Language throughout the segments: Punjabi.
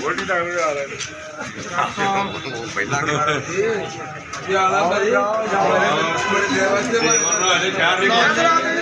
ਗੋਲਡੀ ਦਾ ਵੀ ਆ ਰਿਹਾ ਪਹਿਲਾਂ ਯਾਰਾ ਭਾਈ ਯਾਰਾ ਬੜੇ ਦੇਵਸਤੇ ਬੜੇ ਸ਼ਹਿਰ ਦੇ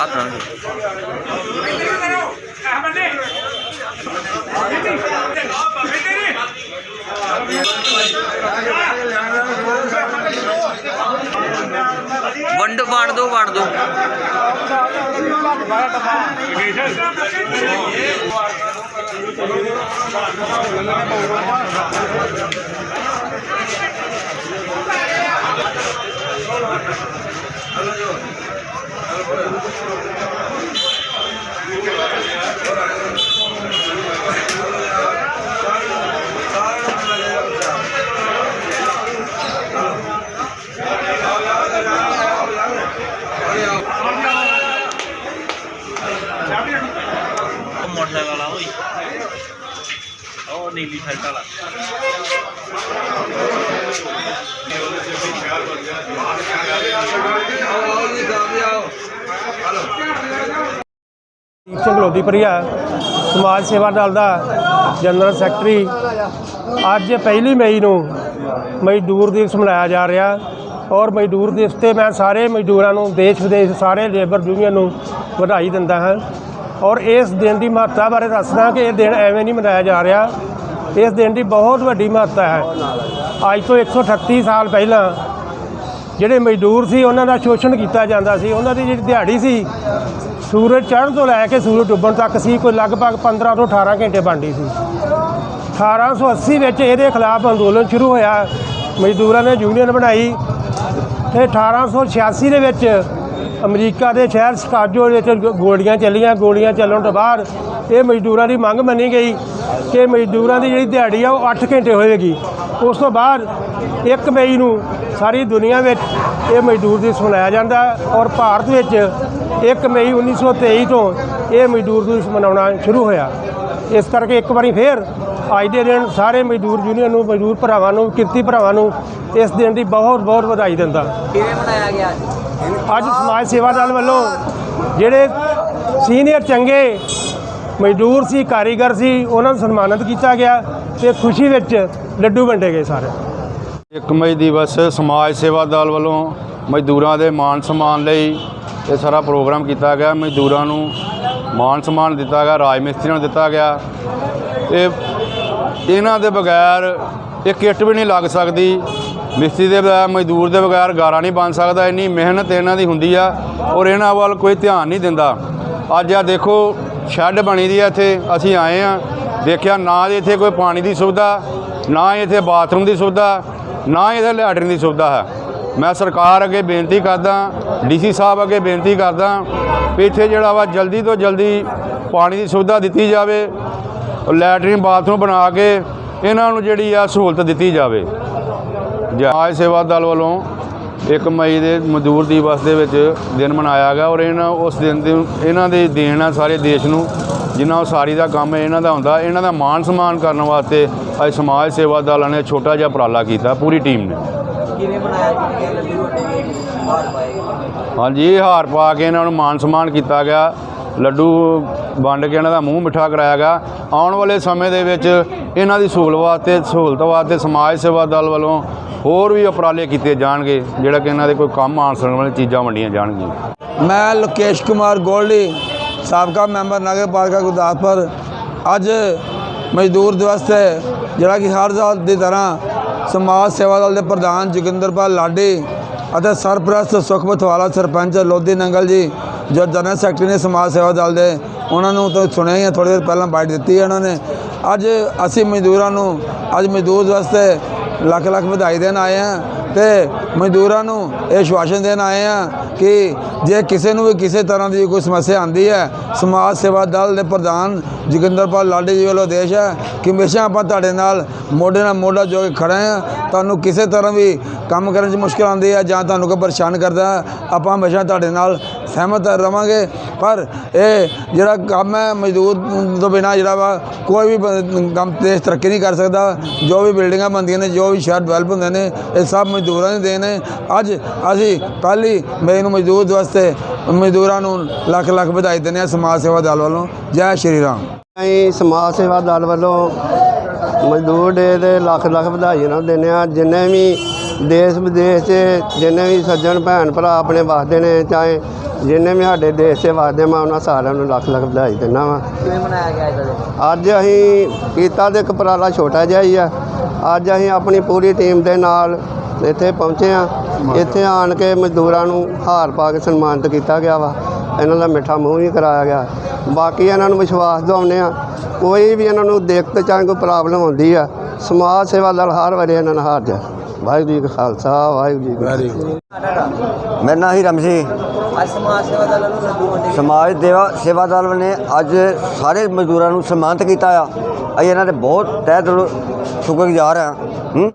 ਹੱਥ ਨਾਲ ਵੰਡ ਵੰਡ ਦੋ ਵੰਡ ਦੋ। ਮੋਟਰਸਾਈਕਲ ਵਾਲਾ ਓਏ ਉਹ ਨੀਲੀ ਸ਼ਰਟ ਵਾਲਾ ਸਿੰਘ ਲੋਧੀਪੁਰੀਆ ਸਮਾਜ ਸੇਵਾ ਦਲ ਦਾ ਜਨਰਲ ਸੈਕਟਰੀ। ਅੱਜ ਪਹਿਲੀ ਮਈ ਨੂੰ ਮਜ਼ਦੂਰ ਦਿਵਸ ਮਨਾਇਆ ਜਾ ਰਿਹਾ ਔਰ ਮਜ਼ਦੂਰ ਦਿਵਸ ਤੇ ਮੈਂ ਸਾਰੇ ਮਜ਼ਦੂਰਾਂ ਨੂੰ ਦੇਸ਼ ਵਿਦੇਸ਼ ਸਾਰੇ ਲੇਬਰ ਯੂਨੀਅਨ ਨੂੰ ਵਧਾਈ ਦਿੰਦਾ ਹਾਂ। ਔਰ ਇਸ ਦਿਨ ਦੀ ਮਹੱਤਤਾ ਬਾਰੇ ਦੱਸਦਾ ਕਿ ਇਹ ਦਿਨ ਐਵੇਂ ਨਹੀਂ ਮਨਾਇਆ ਜਾ ਰਿਹਾ। ਇਸ ਦਿਨ ਦੀ ਬਹੁਤ ਵੱਡੀ ਮਹੱਤਤਾ ਹੈ। ਅੱਜ ਤੋਂ 138 ਸਾਲ ਪਹਿਲਾਂ ਜਿਹੜੇ ਮਜ਼ਦੂਰ ਸੀ, ਉਹਨਾਂ ਦਾ ਸ਼ੋਸ਼ਣ ਕੀਤਾ ਜਾਂਦਾ ਸੀ। ਉਹਨਾਂ ਦੀ ਜਿਹੜੀ ਦਿਹਾੜੀ ਸੀ, ਸੂਰਜ ਚੜ੍ਹਨ ਤੋਂ ਲੈ ਕੇ ਸੂਰਜ ਡੁੱਬਣ ਤੱਕ ਸੀ, ਕੋਈ ਲਗਭਗ 15 ਤੋਂ 18 ਘੰਟੇ ਬਣਦੀ ਸੀ। 1880 ਵਿੱਚ ਇਹਦੇ ਖਿਲਾਫ ਅੰਦੋਲਨ ਸ਼ੁਰੂ ਹੋਇਆ। ਮਜ਼ਦੂਰਾਂ ਨੇ ਯੂਨੀਅਨ ਬਣਾਈ ਤੇ 1886 ਦੇ ਵਿੱਚ ਅਮਰੀਕਾ ਦੇ ਸ਼ਹਿਰ ਸ਼ਿਕਾਗੋ ਵਿੱਚ ਗੋਲੀਆਂ ਚੱਲੀਆਂ, ਗੋਲੀਆਂ ਚੱਲਣ ਤੋਂ ਬਾਅਦ ਇਹ ਮਜ਼ਦੂਰਾਂ ਦੀ ਮੰਗ ਮੰਨੀ ਗਈ ਕਿ ਮਜ਼ਦੂਰਾਂ ਦੀ ਜਿਹੜੀ ਦਿਹਾੜੀ ਆ ਉਹ 8 ਘੰਟੇ ਹੋਏਗੀ। ਉਸ ਤੋਂ ਬਾਅਦ 1 ਮਈ ਨੂੰ ਸਾਰੀ ਦੁਨੀਆ ਵਿੱਚ ਇਹ ਮਜ਼ਦੂਰ ਦਿਵਸ ਮਨਾਇਆ ਜਾਂਦਾ ਔਰ ਭਾਰਤ ਵਿੱਚ 1 ਮਈ 1923 ਤੋਂ ਇਹ ਮਜ਼ਦੂਰ ਦਿਵਸ ਮਨਾਉਣਾ ਸ਼ੁਰੂ ਹੋਇਆ। ਇਸ ਕਰਕੇ ਇੱਕ ਵਾਰੀ ਫੇਰ ਅੱਜ ਦੇ ਦਿਨ ਸਾਰੇ ਮਜ਼ਦੂਰ ਯੂਨੀਅਨ ਨੂੰ, ਮਜ਼ਦੂਰ ਭਰਾਵਾਂ ਨੂੰ, ਕਿਰਤੀ ਭਰਾਵਾਂ ਨੂੰ ਇਸ ਦਿਨ ਦੀ ਬਹੁਤ ਬਹੁਤ ਵਧਾਈ ਦਿੰਦਾ। ਕਿਵੇਂ ਮਨਾਇਆ ਗਿਆ ਅੱਜ ਸਮਾਜ ਸੇਵਾ ਦਲ ਵੱਲੋਂ ਜਿਹੜੇ ਸੀਨੀਅਰ ਚੰਗੇ ਮਜ਼ਦੂਰ ਸੀ, ਕਾਰੀਗਰ ਸੀ, ਉਹਨਾਂ ਨੂੰ ਸਨਮਾਨਿਤ ਕੀਤਾ ਗਿਆ ਤੇ ਖੁਸ਼ੀ ਵਿੱਚ ਲੱਡੂ ਵੰਡੇ ਗਏ ਸਾਰੇ। ਇੱਕ ਮਈ ਦਿਵਸ ਸਮਾਜ ਸੇਵਾ ਦਲ ਵੱਲੋਂ ਮਜ਼ਦੂਰਾਂ ਦੇ ਮਾਣ ਸਨਮਾਨ ਲਈ ਇਹ ਸਾਰਾ ਪ੍ਰੋਗਰਾਮ ਕੀਤਾ ਗਿਆ। ਮਜ਼ਦੂਰਾਂ ਨੂੰ ਮਾਣ ਸਨਮਾਨ ਦਿੱਤਾ ਗਿਆ ਰਾਜ ਮਿਸਤਰੀਆਂ ਨੂੰ ਦਿੱਤਾ ਗਿਆ। ਇਹ ਇਹਨਾਂ ਦੇ ਬਗੈਰ ਇਹ ਕਿੱਟ ਵੀ ਨਹੀਂ ਲੱਗ ਸਕਦੀ। ਮਿਸਤਰੀ ਦੇ ਬਗੈਰ, ਮਜ਼ਦੂਰ ਦੇ ਬਗੈਰ ਗਾਰਾ ਨਹੀਂ ਬਣ ਸਕਦਾ। ਇੰਨੀ ਮਿਹਨਤ ਇਹਨਾਂ ਦੀ ਹੁੰਦੀ ਆ ਔਰ ਇਹਨਾਂ ਵੱਲ ਕੋਈ ਧਿਆਨ ਨਹੀਂ ਦਿੰਦਾ। ਅੱਜ ਆ ਦੇਖੋ, ਸ਼ੈੱਡ ਬਣੀ ਦੀ ਆ ਇੱਥੇ। ਅਸੀਂ ਆਏ ਆ, ਦੇਖਿਆ ਨਾ ਇੱਥੇ ਕੋਈ ਪਾਣੀ ਦੀ ਸੁਵਿਧਾ, ਨਾ ਹੀ ਇੱਥੇ ਬਾਥਰੂਮ ਦੀ ਸੁਵਿਧਾ, ਨਾ ਹੀ ਇੱਥੇ ਲੈਟਰਨ ਦੀ ਸੁਵਿਧਾ ਹੈ। ਮੈਂ ਸਰਕਾਰ ਅੱਗੇ ਬੇਨਤੀ ਕਰਦਾ, ਡੀਸੀ ਸਾਹਿਬ ਅੱਗੇ ਬੇਨਤੀ ਕਰਦਾ ਵੀ ਇੱਥੇ ਜਿਹੜਾ ਵਾ ਜਲਦੀ ਤੋਂ ਜਲਦੀ ਪਾਣੀ ਦੀ ਸੁਵਿਧਾ ਦਿੱਤੀ ਜਾਵੇ ਲੈਟਰਨ ਬਾਥਰੂਮ ਬਣਾ ਕੇ ਇਹਨਾਂ ਨੂੰ ਜਿਹੜੀ ਆ ਸਹੂਲਤ ਦਿੱਤੀ ਜਾਵੇ। ਸਮਾਜ ਸੇਵਾ ਦਲ ਵੱਲੋਂ 1 ਮਈ ਦੇ ਮਜ਼ਦੂਰ ਦਿਵਸ ਦੇ ਵਿੱਚ ਦਿਨ ਮਨਾਇਆ ਗਿਆ ਔਰ ਇਹਨਾਂ ਉਸ ਦਿਨ ਦੇ ਇਹਨਾਂ ਦੇ ਦੇਣ ਆ ਸਾਰੇ ਦੇਸ਼ ਨੂੰ ਜਿਨ੍ਹਾਂ ਉਸਾਰੀ ਦਾ ਕੰਮ ਇਹਨਾਂ ਦਾ ਹੁੰਦਾ ਇਹਨਾਂ ਦਾ ਮਾਣ ਸਨਮਾਨ ਕਰਨ ਵਾਸਤੇ ਅੱਜ ਸਮਾਜ ਸੇਵਾ ਦਲ ਨੇ ਛੋਟਾ ਜਿਹਾ ਉਪਰਾਲਾ ਕੀਤਾ ਪੂਰੀ ਟੀਮ ਨੇ। ਕਿਵੇਂ ਪਾਏ ਹਾਂਜੀ ਹਾਰ ਪਾ ਕੇ ਇਹਨਾਂ ਨੂੰ ਮਾਣ ਸਨਮਾਨ ਕੀਤਾ ਗਿਆ। ਲੱਡੂ ਵੰਡ ਕੇ ਇਹਨਾਂ ਦਾ ਮੂੰਹ ਮਿੱਠਾ ਕਰਾਇਆ ਗਿਆ। ਆਉਣ ਵਾਲੇ ਸਮੇਂ ਦੇ ਵਿੱਚ ਇਹਨਾਂ ਦੀ ਸਹੂਲਤ ਵਾਸਤੇ ਸਹੂਲਤ ਵਾਸਤੇ ਸਮਾਜ ਸੇਵਾ ਦਲ ਵੱਲੋਂ ਹੋਰ ਵੀ ਉਪਰਾਲੇ ਕੀਤੇ ਜਾਣਗੇ, ਜਿਹੜਾ ਕਿ ਇਹਨਾਂ ਦੇ ਕੋਈ ਕੰਮ ਆਉਣ ਸਕਣ ਵਾਲੀ ਚੀਜ਼ਾਂ ਵੰਡੀਆਂ ਜਾਣਗੀਆਂ। ਮੈਂ ਲੋਕੇਸ਼ ਕੁਮਾਰ ਗੋਲਡੀ, ਸਾਬਕਾ ਮੈਂਬਰ ਨਗਰ ਪਾਲਿਕਾ ਗੁਰਦਾਸਪੁਰ। ਅੱਜ ਮਜ਼ਦੂਰ ਦਿਵਸ ਤੇ, ਜਿਹੜਾ ਕਿ ਹਰ ਸਾਲ ਦੀ ਤਰ੍ਹਾਂ ਸਮਾਜ ਸੇਵਾ ਦਲ ਦੇ ਪ੍ਰਧਾਨ ਜੋਗਿੰਦਰਪਾਲ ਲਾਡੀ ਅਤੇ ਸਰਪ੍ਰਸਤ ਸੁਖਮਤ ਸਰਪੰਚ ਲੋਧੀ ਨੰਗਲ ਜੀ, ਜੋ ਜਨਰਲ ਸੈਕਟਰੀ ਨੇ ਸਮਾਜ ਸੇਵਾ ਦਲ ਦੇ, ਉਹਨਾਂ ਨੂੰ ਤਾਂ ਸੁਣਿਆ ਹੀ ਥੋੜੀ ਦੇਰ ਪਹਿਲਾਂ ਬਾਈਟ ਦਿੱਤੀ ਹੈ ਉਹਨਾਂ ਨੇ। ਅੱਜ ਅਸੀਂ ਮਜ਼ਦੂਰਾਂ ਨੂੰ, ਅੱਜ ਮਜ਼ਦੂਰ ਦਿਵਸ ਤੇ ਲੱਖ ਲੱਖ ਵਧਾਈ ਦੇਣ ਆਏ ਆ ਤੇ ਮਜ਼ਦੂਰਾਂ ਨੂੰ ਇਹ ਸ਼ਵਾਸਨ ਦੇਣ ਆਏ ਆ ਕਿ ਜੇ ਕਿਸੇ ਨੂੰ ਵੀ ਕਿਸੇ ਤਰ੍ਹਾਂ ਦੀ ਕੋਈ ਸਮੱਸਿਆ ਆਂਦੀ ਹੈ, ਸਮਾਜ ਸੇਵਾ ਦਲ ਦੇ ਪ੍ਰਧਾਨ ਜੋਗਿੰਦਰਪਾਲ ਲਾਡੀ ਜੀ ਵੱਲੋਂ ਆਦੇਸ਼ ਹੈ ਕਿ ਹਮੇਸ਼ਾ ਆਪਾਂ ਤੁਹਾਡੇ ਨਾਲ ਮੋਢੇ ਨਾਲ ਮੋਢਾ ਜੋੜ ਕੇ ਖੜੇ ਆ ਤੁਹਾਨੂੰ ਕਿਸੇ ਤਰ੍ਹਾਂ ਵੀ ਕੰਮ ਕਰਨ 'ਚ ਮੁਸ਼ਕਲ ਆਉਂਦੀ ਹੈ ਜਾਂ ਤੁਹਾਨੂੰ ਕੋਈ ਪਰੇਸ਼ਾਨ ਕਰਦਾ ਆਪਾਂ ਹਮੇਸ਼ਾ ਤੁਹਾਡੇ ਨਾਲ ਸਹਿਮਤ ਰਵਾਂਗੇ। ਪਰ ਇਹ ਜਿਹੜਾ ਕੰਮ ਹੈ, ਮਜ਼ਦੂਰ ਤੋਂ ਬਿਨਾ ਜਿਹੜਾ ਵਾ, ਕੋਈ ਵੀ ਬ- ਕੰਮ ਦੇਸ਼ ਤਰੱਕੀ ਨਹੀਂ ਕਰ ਸਕਦਾ। ਜੋ ਵੀ ਬਿਲਡਿੰਗਾਂ ਬਣਦੀਆਂ ਨੇ, ਜੋ ਵੀ ਸ਼ਹਿਰ ਡਿਵੈਲਪ ਹੁੰਦੇ ਨੇ, ਇਹ ਸਭ ਮਜ਼ਦੂਰਾਂ ਦੇ ਦੇਣ। ਨੇ ਅੱਜ ਅਸੀਂ ਪਹਿਲੀ ਮਈ ਨੂੰ ਮਜ਼ਦੂਰ ਦਿਵਸ ਤੇ ਮਜ਼ਦੂਰਾਂ ਨੂੰ ਲੱਖ ਲੱਖ ਵਧਾਈ ਦਿੰਦੇ ਹਾਂ ਸਮਾਜ ਸੇਵਾ ਦਲ ਵੱਲੋਂ। ਜੈ ਸ਼੍ਰੀ ਰਾਮ। ਅਸੀਂ ਸਮਾਜ ਸੇਵਾ ਦਲ ਵੱਲੋਂ ਮਜ਼ਦੂਰ ਡੇ ਦੇ ਲੱਖ ਲੱਖ ਵਧਾਈਆਂ ਨਾਲ ਦਿੰਦੇ ਹਾਂ। ਜਿੰਨੇ ਵੀ ਦੇਸ਼ ਵਿਦੇਸ਼ 'ਚ ਜਿੰਨੇ ਵੀ ਸੱਜਣ ਭੈਣ ਭਰਾ ਆਪਣੇ ਵਸਦੇ ਨੇ, ਚਾਹੇ ਜਿੰਨੇ ਵੀ ਸਾਡੇ ਦੇਸ਼ 'ਚ ਵਸਦੇ ਮੈਂ ਉਹਨਾਂ ਸਾਰਿਆਂ ਨੂੰ ਲੱਖ ਲੱਖ ਵਧਾਈ ਦਿੰਦਾ ਵਾਂ। ਕਿਵੇਂ ਮਨਾਇਆ ਗਿਆ ਇਹਦਾ ਦਿਨ? ਅੱਜ ਅਸੀਂ ਕੀਤਾ ਤੇ ਇੱਕ ਉਪਰਾਲਾ ਛੋਟਾ ਜਿਹਾ ਹੀ ਆ। ਅੱਜ ਅਸੀਂ ਆਪਣੀ ਪੂਰੀ ਟੀਮ ਦੇ ਨਾਲ ਇੱਥੇ ਪਹੁੰਚੇ ਆ ਇੱਥੇ ਆਣ ਕੇ ਮਜ਼ਦੂਰਾਂ ਨੂੰ ਹਾਰ ਪਾ ਕੇ ਸਨਮਾਨਿਤ ਕੀਤਾ ਗਿਆ ਵਾ। ਇਹਨਾਂ ਦਾ ਮਿੱਠਾ ਮੂੰਹ ਵੀ ਕਰਾਇਆ ਗਿਆ। ਬਾਕੀ ਇਹਨਾਂ ਨੂੰ ਵਿਸ਼ਵਾਸ ਦਿਵਾਉਂਦੇ ਆ ਕੋਈ ਵੀ ਇਹਨਾਂ ਨੂੰ ਦਿੱਕਤ ਚਾਹੇ ਕੋਈ ਪ੍ਰੋਬਲਮ ਹੁੰਦੀ ਆ ਸਮਾਜ ਸੇਵਾ ਦਲ ਹਰ ਵਾਰੀ ਇਹਨਾਂ ਨਾਲ ਹਾਜ਼ਰ ਵਾਹਿਗੁਰੂ ਜੀ ਕਾ ਖਾਲਸਾ ਵਾਹਿਗੁਰੂ ਜੀ ਕੀ ਫਤਿਹ। ਮੇਰਾ ਹੀ ਰਮਸੀ ਅੱਜ ਸਮਾਜ ਸੇਵਾ ਦਲ ਵੱਲੋਂ ਲੱਡੂ ਵੰਡੇ ਸਮਾਜ ਦੇਵਾ ਸੇਵਾ ਦਲ ਨੇ ਅੱਜ ਸਾਰੇ ਮਜ਼ਦੂਰਾਂ ਨੂੰ ਸਨਮਾਨਿਤ ਕੀਤਾ ਆ। ਅਸੀਂ ਇਹਨਾਂ ਦੇ ਬਹੁਤ ਤਹਿ ਦਿਲੋਂ ਸ਼ੁਕਰਗੁਜ਼ਾਰ ਹਾਂ। ਹੂੰ?